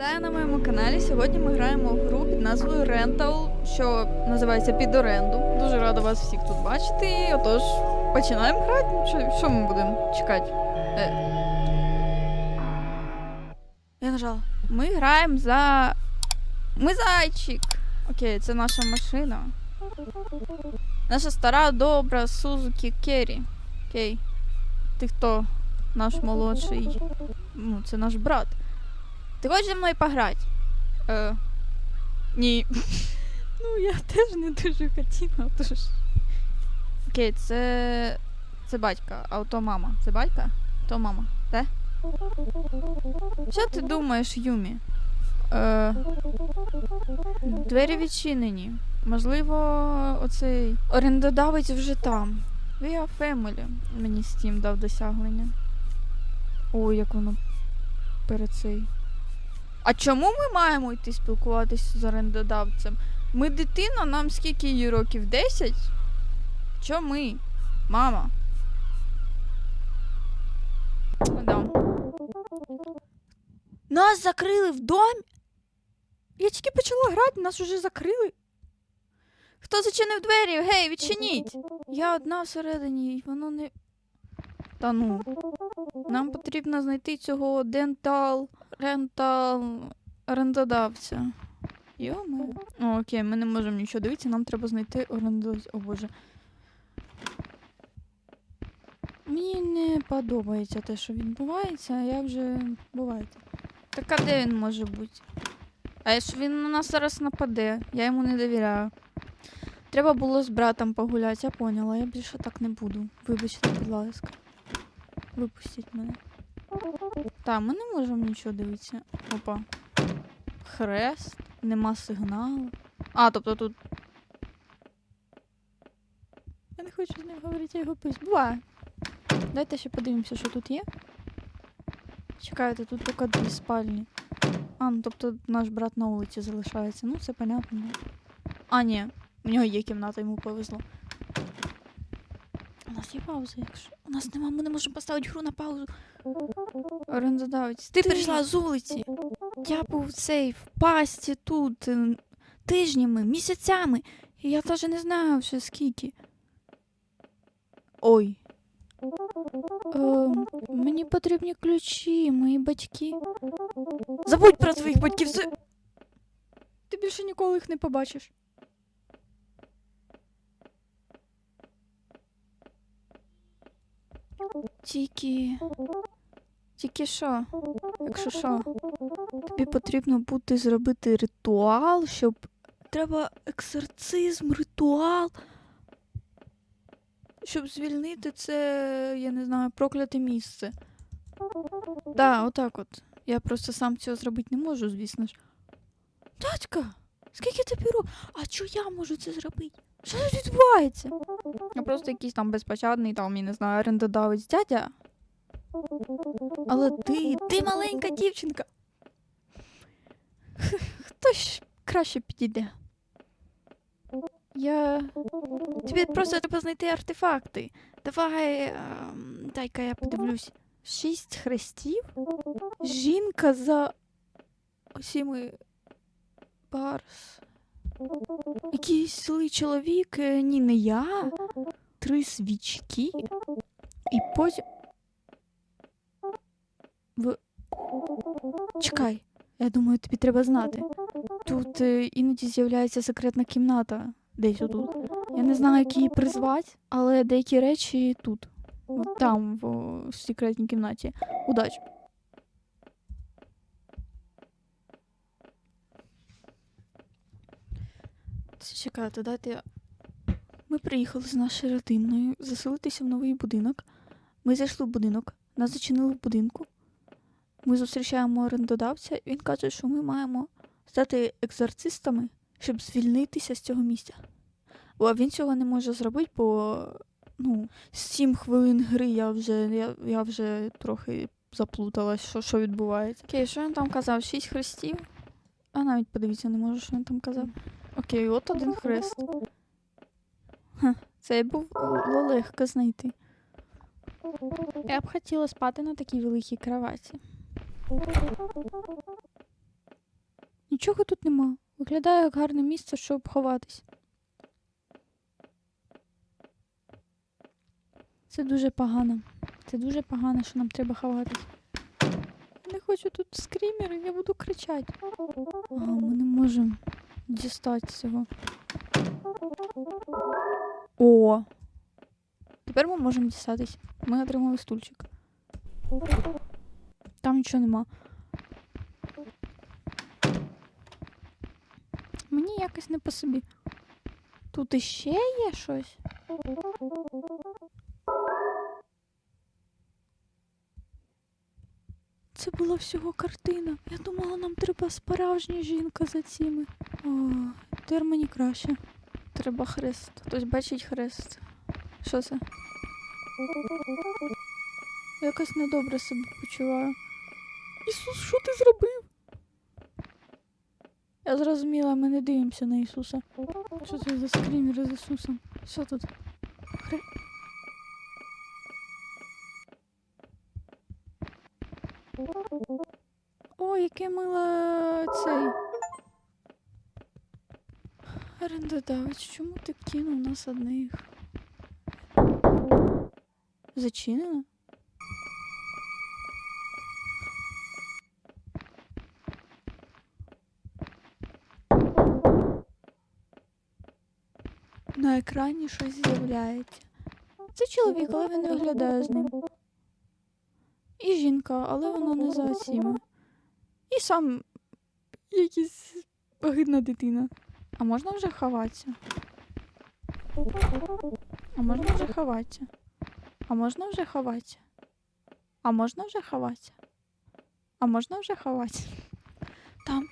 Вітаю на моєму каналі. Сьогодні ми граємо в гру під назвою Rental, що називається під оренду. Дуже рада вас всіх тут бачити. Отож, починаємо грати. Що, що ми будемо чекати? Е. Я нажала. Ми граємо за. Ми зайчик. Окей, це наша машина. Наша стара добра Сузуки Керрі. Окей. Ти хто? Наш молодший. Ну, це наш брат. Ти хочеш зі мною пограти? Е, ні. ну, я теж не дуже хотіла, тож. Окей, це. Це батька, а то мама. Це батька? То мама, так? Що ти думаєш, Юмі? Е, двері відчинені. Можливо, оцей орендодавець вже там. We are family. Мені Steam дав досягнення. Ой, як воно перед цей. А чому ми маємо йти спілкуватися з орендодавцем? Ми дитина, нам скільки їй років? 10? Чо ми? Мама. Да. Нас закрили в домі? Я тільки почала грати, нас уже закрили. Хто зачинив двері? Гей, відчиніть! Я одна всередині, і воно не. Та ну. Нам потрібно знайти цього дентал, рентал, орендодавця. Йоме. О, окей, ми не можемо нічого дивитися, нам треба знайти орендодавця. О боже. Мені не подобається те, що відбувається, а як же бувається. Так а де він може бути? А якщо він на нас зараз нападе, я йому не довіряю. Треба було з братом погуляти, я поняла, я більше так не буду. Вибачте, будь ласка. Випустіть мене. Так, ми не можемо нічого дивитися. Опа. Хрест, нема сигналу. А, тобто тут. Я не хочу з ним говорити, я його пусть. Буває. Дайте ще подивимося, що тут є. Чекайте, тут тільки дві спальні. А, ну тобто наш брат на вулиці залишається. Ну, це понятно. А, ні, у нього є кімната, йому повезло. У нас є пауза, якщо. У нас нема, ми не можемо поставити гру на паузу. Орендодавець. Ти, Ти. прийшла з вулиці. Я був цей в пасті тут е, тижнями, місяцями. І я навіть не знаю вже скільки. Ой. Е, мені потрібні ключі, мої батьки. Забудь про своїх батьків. Ти більше ніколи їх не побачиш. Тільки. Тільки що? Якщо що, тобі потрібно буде зробити ритуал, щоб. Треба екзорцизм, ритуал. Щоб звільнити це, я не знаю, прокляте місце. Да, отак от. Я просто сам цього зробити не можу, звісно ж. Татка, скільки тобі років? А чого я можу це зробити? Що тут відбувається? Я просто якийсь там безпощадний, там, я не знаю, орендодавець дядя. Але ти, ти маленька дівчинка. Хтось краще підійде. Я. Тобі просто треба знайти артефакти. Давай. ем, дай-ка я подивлюсь. Шість хрестів? Жінка за усіми барс. Якийсь злий чоловік, е, ні, не я. Три свічки. І потім. В... Чекай, я думаю, тобі треба знати. Тут е, іноді з'являється секретна кімната десь отут. Я не знаю, як її призвати, але деякі речі тут. От Там, в, в секретній кімнаті. Удачі. Чекайте, дайте. Ми приїхали з нашою родиною заселитися в новий будинок. Ми зайшли в будинок, нас зачинили в будинку. Ми зустрічаємо орендодавця, і він каже, що ми маємо стати екзорцистами, щоб звільнитися з цього місця. Бо він цього не може зробити, бо ну, сім хвилин гри я вже, я, я вже трохи заплуталась, що, що відбувається. Окей, що він там казав? Шість хрестів? А навіть подивитися не можу, що він там казав. Окей, от один хрест. Ха, це був було легко знайти. Я б хотіла спати на такій великій кроваті. Нічого тут нема. Виглядає як гарне місце, щоб ховатись. Це дуже погано. Це дуже погано, що нам треба ховатись. Не хочу тут скрімери, я буду кричати. А, ми не можемо дістати цього. О! Тепер ми можемо дістатись. Ми отримали стульчик. Там нічого нема. Мені якось не по собі. Тут іще є щось. Всього картина. Я думала, нам треба справжня жінка за цими. О, тепер мені краще. Треба хрест. Хтось бачить хрест. Що це? Якось недобре себе почуваю. Ісус, що ти зробив? Я зрозуміла, ми не дивимося на Ісуса. Що це за скрімер з Ісусом? Що тут? Хре... яке мило цей. Орендодавець, чому ти кинув нас одних? Зачинено? На екрані щось з'являється. Це чоловік, але він виглядає з ним. І жінка, але вона не за цими. І сам якийсь огидна дитина. А можна вже ховатися? А можна вже ховатися? А можна вже ховатися? А можна вже ховатися? А можна вже ховатися? Там.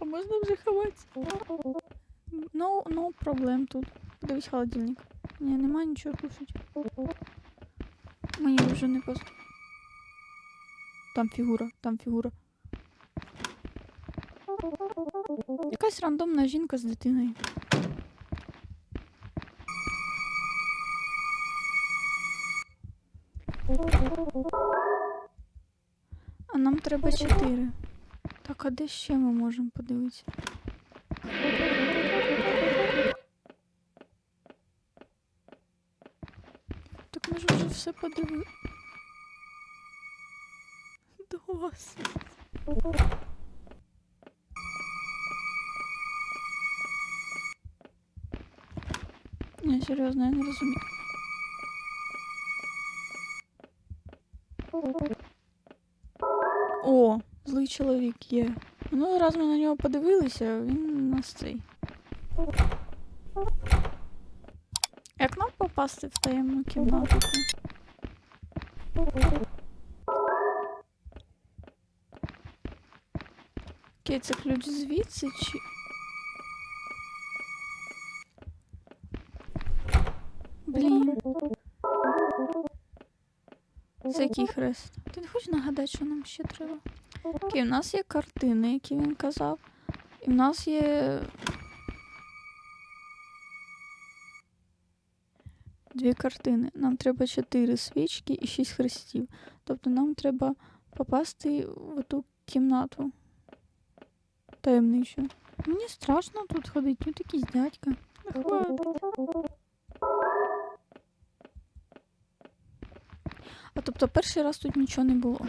А можна вже ховатися? Ну, ну, проблем тут. Подивись холодильник. Ні, нема нічого кушать. Мені вже не пост. Там фігура, там фігура. Якась рандомна жінка з дитиною. А нам треба чотири. Так, а де ще ми можемо подивитися? Все подивили. Досить. Ні, серйозно, я не розумію. О, злий чоловік є. Ну, раз ми на нього подивилися, він нас цей. Як нам попасти в таємну кімнату? Окей, це ключ звідси чи. Блін. Це який хрест? Ти не хочеш нагадати, що нам ще треба? Окей, у нас є картини, які він казав. І в нас є. Дві картини. Нам треба чотири свічки і шість хрестів. Тобто нам треба попасти в ту кімнату. Таємничу. Мені страшно тут ходити, тут якийсь дядька. А тобто перший раз тут нічого не було.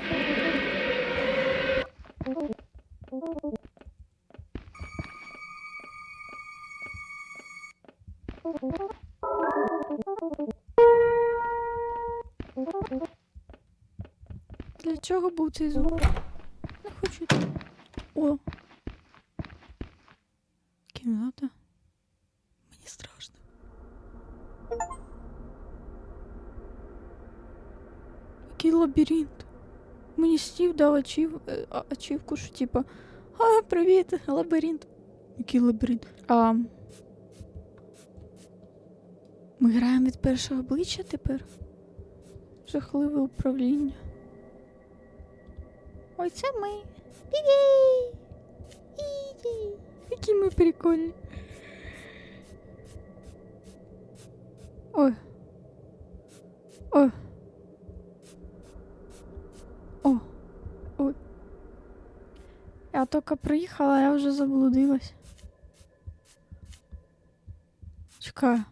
Чого був цей звук? Не хочу. О. Кімната. Мені страшно. Який лабіринт. Мені стів дав ачів, е, ачівку, що типа. А, привіт, лабіринт. Який лабіринт? А. Ми граємо від першого обличчя тепер. Жахливе управління. Ой, це ми. Які ми прикольні. Ой. Ой. О. Ой. Я тільки приїхала, я вже заблудилась. Чекаю.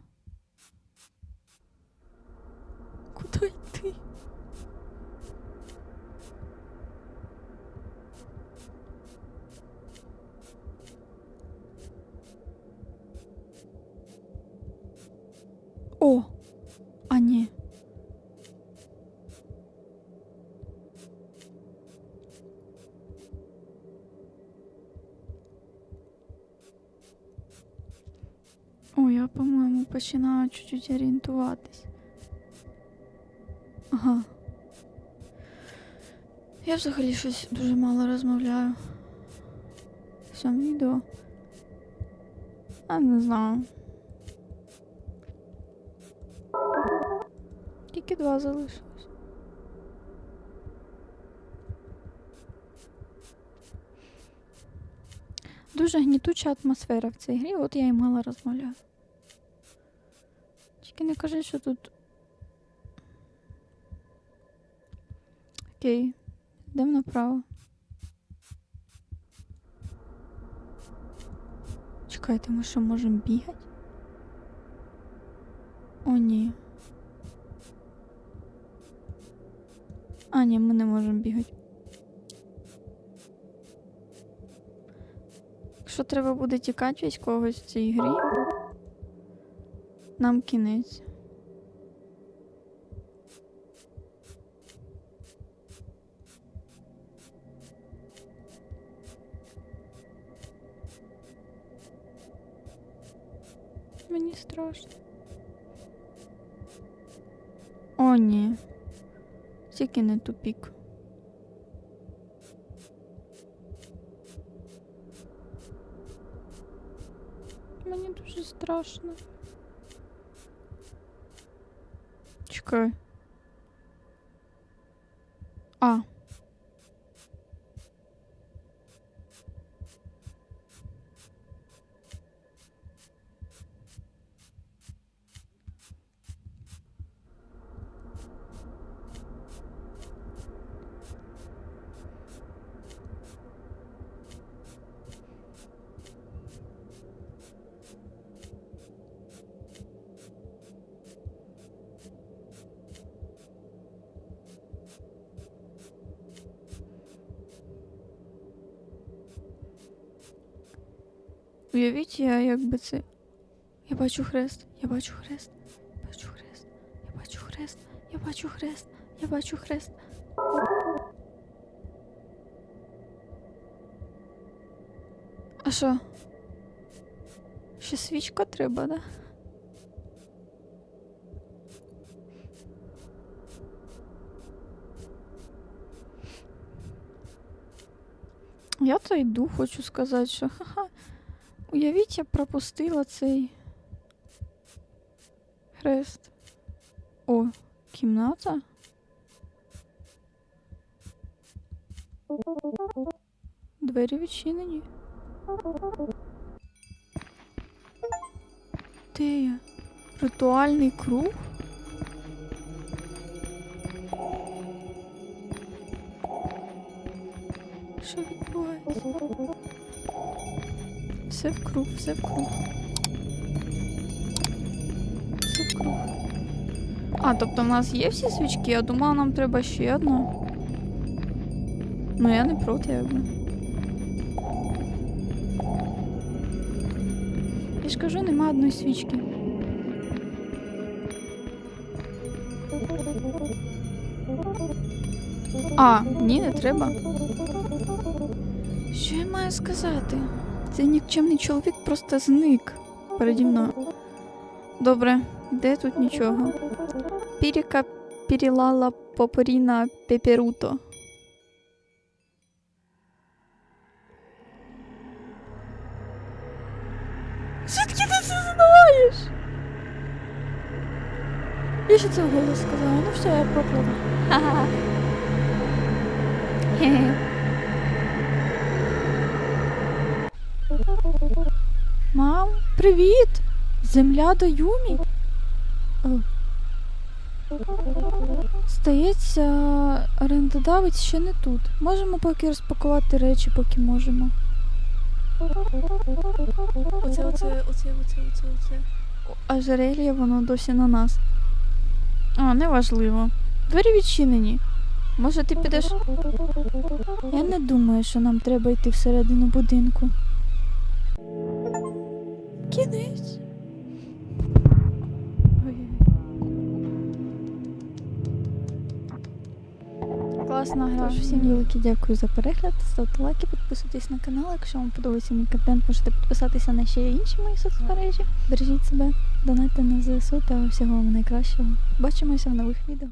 Починаю чуть-чуть орієнтуватись. Ага. Я взагалі щось дуже мало розмовляю. В цьому відео. А не знаю. Тільки два залишилось. Дуже гнітуча атмосфера в цій грі, от я і мало розмовляю. Тільки не кажи, що тут. Окей, йдемо направо. Чекайте, ми що можемо бігати? О, ні. А, ні, ми не можемо бігати. Якщо треба буде тікати від когось в цій грі, нам кінець. Мені страшно. О, ні. Тільки не тупік. Мені дуже страшно. Чекай. Уявіть, я якби це. Я бачу хрест, я бачу хрест, я бачу хрест, я бачу хрест, я бачу хрест, я бачу хрест. А що? Ще свічка треба, да? Я то йду, хочу сказати, що ха-ха. Уявіть, я пропустила цей хрест. О, кімната. Двері відчинені. Де я? Ритуальний круг? Що відбувається? Все в круг, все в круг. Все в круг. А, тобто в нас є всі свічки, я думала, нам треба ще одну. Ну, я не проти, якби. Я ж кажу, нема одної свічки. А, ні, не треба. Що я маю сказати? Цей нікчемний чоловік просто зник переді мною. Добре, де тут нічого? Піріка пірілала попоріна пеперуто. Звідки ти це знаєш? Я ще це вголос сказала. Ну все, я прокляла. Ха-ха. привіт! Земля до Юмі? Здається, орендодавець ще не тут. Можемо поки розпакувати речі, поки можемо. Оце, оце, оце, оце, оце, оце. О, Ожерелье, воно досі на нас. А, неважливо. Двері відчинені. Може, ти підеш. Я не думаю, що нам треба йти всередину будинку. Тож всім велике дякую за перегляд. Ставте лайки, підписуйтесь на канал. Якщо вам подобається мій контент, можете підписатися на ще інші мої соцмережі. Бережіть себе, донайте на ЗСУ та всього вам найкращого. Бачимося в нових відео.